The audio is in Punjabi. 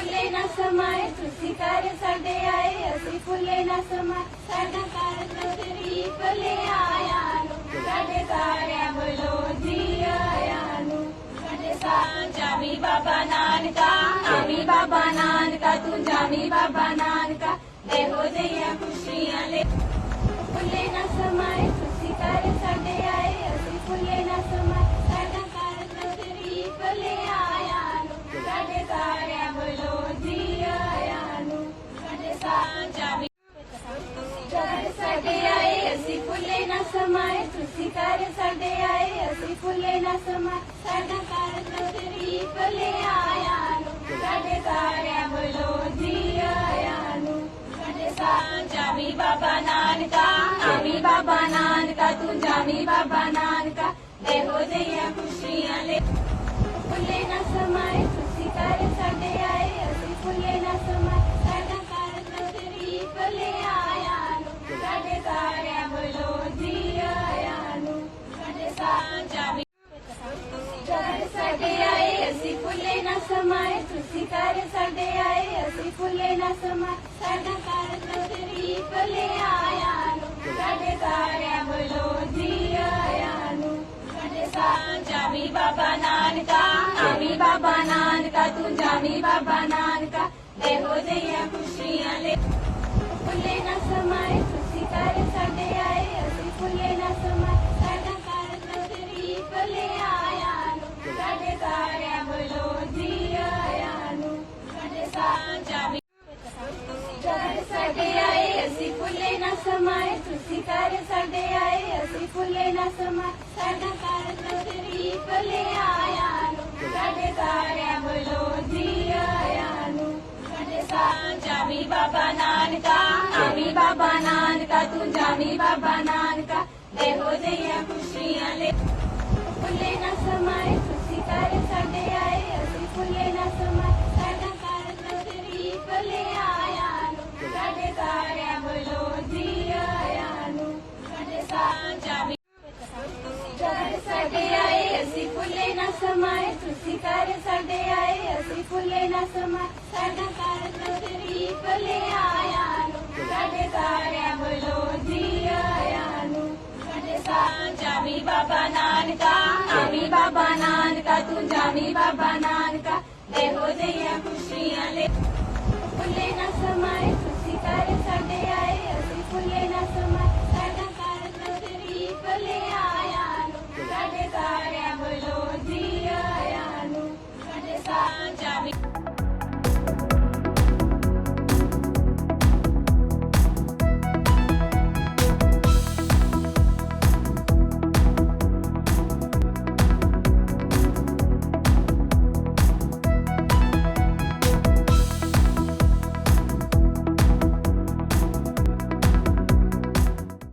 ਫੁੱਲੇ ਨਾ ਸਮਾਏ, ਤੁਸੀਂ ਕਰ ਸਾਡੇ ਆਏ, ਅਸੀਂ ਫੁੱਲੇ ਨਾ ਸਮਾਏ। ਸਾਡਾ ਕਰ ਤੇਰੀ ਫੁੱਲੇ ਆਇਆ ਨੂੰ, ਸਾਡੇ ਸਾਰਿਆਂ ਵੱਲੋਂ ਜੀ ਆਇਆਂ ਨੂੰ। ਸਾਡੇ ਸਾਰਿਆਂ ਜਾਮੀ ਬਾਬਾ ਨਾਨਕਾ ਆਮੀ ਬਾਬਾ ਨਾਨਕਾ, ਤੂੰ ਜਾਮੀ ਬਾਬਾ ਨਾਨਕਾ। ਇਹੋ ਜਿਹੀਆਂ ਖੁਸ਼ੀਆਂ ਲੈ। ਫੁੱਲੇ ਨਾ ਸਮਾਏ ਸਾਡੇ ਆਏ, ਅਸੀਂ ਫੁੱਲੇ ਨਾ ਸਮਾਏ। ਤੁਸੀਂ ਕਰ ਸਾਡੇ ਆਏ, ਅਸੀਂ ਫੁੱਲੇ ਨਾ ਸਮਾਏ। ਸਾਡਾ ਕਰ ਤੇਰੀ ਫੁੱਲੇ ਆਇਆ ਨੂੰ, ਸਾਡੇ ਸਾਰਿਆਂ ਵੱਲੋਂ ਜੀ ਆਇਆਂ ਨੂੰ। ਸਾਡੇ ਸਾਰਿਆਂ ਜਾਮੀ ਬਾਬਾ ਨਾਨਕਾ ਆਮੀ ਬਾਬਾ ਨਾਨਕਾ, ਤੂੰ ਜਾਮੀ ਬਾਬਾ ਨਾਨਕਾ। ਇਹੋ ਜਿਹੀਆਂ ਖੁਸ਼ੀਆਂ ਲੈ ਫੁੱਲੇ ਨਾ ਸਮਾਏ। ਤੁਸੀਂ ਕਰ ਸਾਡੇ ਆਏ, ਅਸੀਂ ਫੁੱਲੇ ਸਮਾਏ ਤੁਸੀਂ ਕਰ ਸਾਡੇ ਆਏ, ਅਸੀਂ ਫੁੱਲੇ ਨਾ ਸਮਾਏ ਸਾਡਾ ਕਰ ਤੇਰੀ ਫੁੱਲੇ ਆਇਆ ਨੂੰ, ਸਾਡੇ ਸਾਰਿਆਂ ਵੱਲੋਂ ਜੀ ਆਇਆਂ ਨੂੰ। ਸਾਡੇ ਸਾਰਿਆਂ ਜਾਮੀ ਬਾਬਾ ਨਾਨਕਾ ਆਮੀ ਬਾਬਾ ਨਾਨਕਾ, ਤੂੰ ਜਾਮੀ ਬਾਬਾ ਨਾਨਕਾ। ਇਹੋ ਜਿਹੀਆਂ ਖੁਸ਼ੀਆਂ ਲੈ ਜਾਮੀ ਬਾਬਾ ਨਾਨਕਾ ਆਮੀ ਬਾਬਾ ਨਾਨਕਾ ਤੂੰ ਜਾਮੀ ਬਾਬਾ ਨਾਨਕਾ ਇਹੋ ਜਿਹੀਆਂ ਖੁਸ਼ੀਆਂ ਲੈ। ਫੁੱਲੇ ਨਾ ਸਮਾਏ। ਫੁੱਲੇ ਨਾ ਸਮਾਏ, ਤੁਸੀਂ ਕਰ ਸਾਡੇ ਆਏ, ਅਸੀਂ ਫੁੱਲੇ ਨਾ ਸਮਾਏ। ਸਾਡਾ ਕਰ ਤੇਰੀ ਫੁੱਲੇ ਆਇਆ ਨੂੰ, ਸਾਡੇ ਸਾਰਿਆਂ ਵੱਲੋਂ ਜੀ ਆਇਆਂ ਨੂੰ। ਸਾਡੇ ਸਾਰਿਆਂ ਜਾਮੀ ਬਾਬਾ ਨਾਨਕਾ ਆਮੀ ਬਾਬਾ ਨਾਨਕਾ, ਤੂੰ ਜਾਮੀ ਬਾਬਾ ਨਾਨਕਾ, ਇਹੋ ਜਿਹੀਆਂ ਖੁਸ਼ੀਆਂ ਲੈ। ਫੁੱਲੇ ਨਾ ਸਮਾਏ, ਤੁਸੀਂ ਕਰ ਸਾਡੇ ਆਏ